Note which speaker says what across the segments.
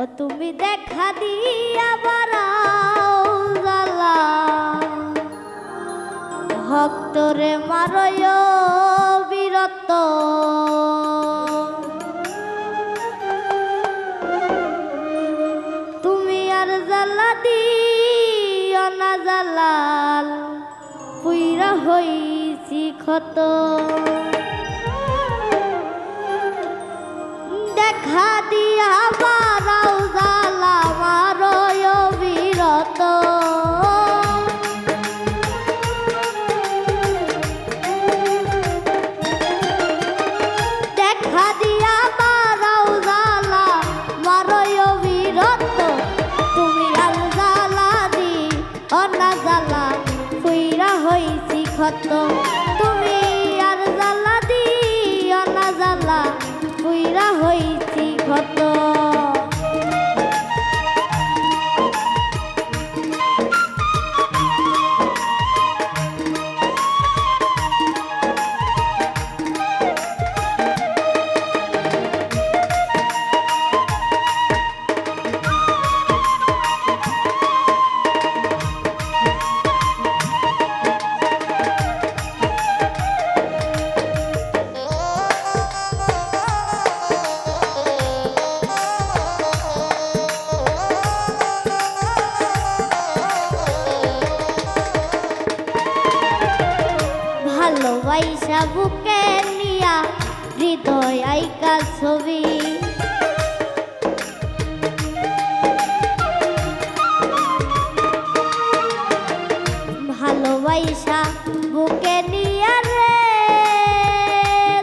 Speaker 1: ও তুমি দেখা দিয়া বারাও জ্বালা। ভক্তরে মারয় বীরত্ব। তুমি আর জ্বালা দিও না জ্বালাল, পুইরা হইছি ক্ষত। জ্বালা ফুইরা হইছি ক্ষত। বুকে নিয়া হৃদয় আইকা ছবি। ভালোবাসা বুকে নিয়া রে,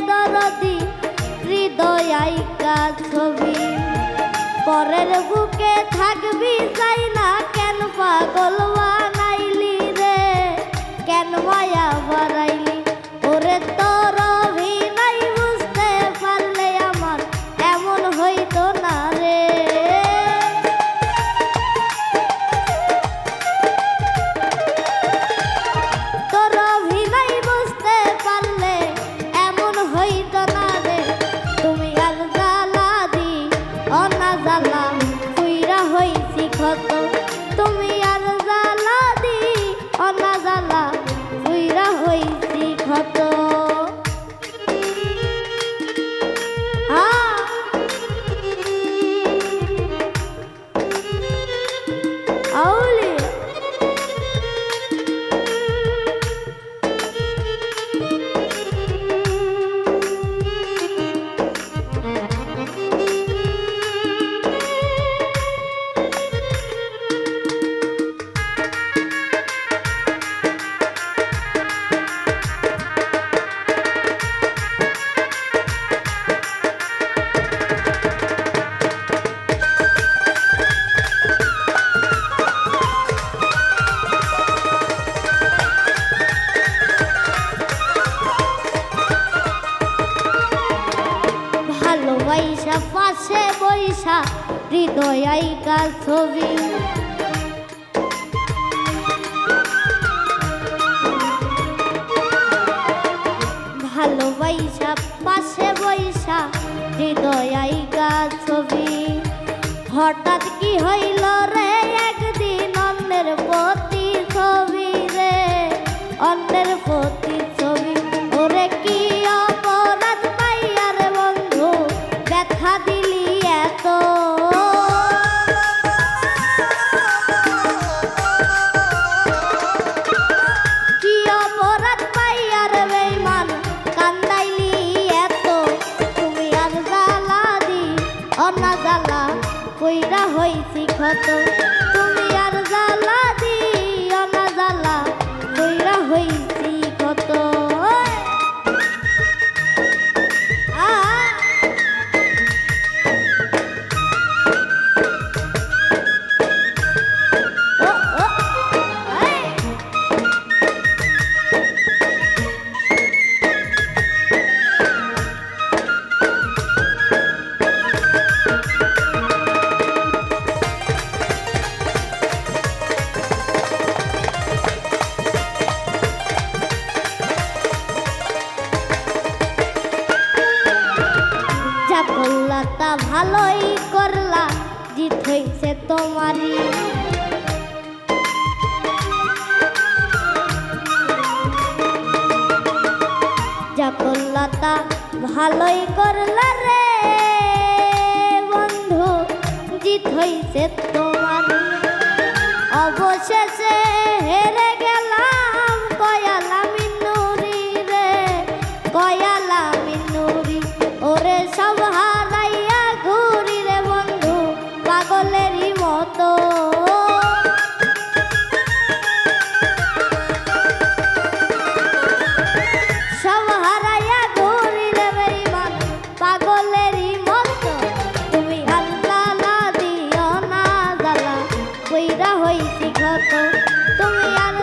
Speaker 1: দরদি হৃদয় আইকা ছবি। পরের বুকে থাকবি যাই না কেন পাগল? on হৃদয় আইকা ছবি। ভালোবাইসা পাশে বৈশা হৃদয় আইকা ছবি। হঠাৎ কি হইল রে? হইছি ভালোই করলা, জিত হয়েছে তোমারই। যা করলা তা ভালোই করলা রে বন্ধু, জিত হয়েছে তোমার অবশেষে হেরে থাকো তুমি আর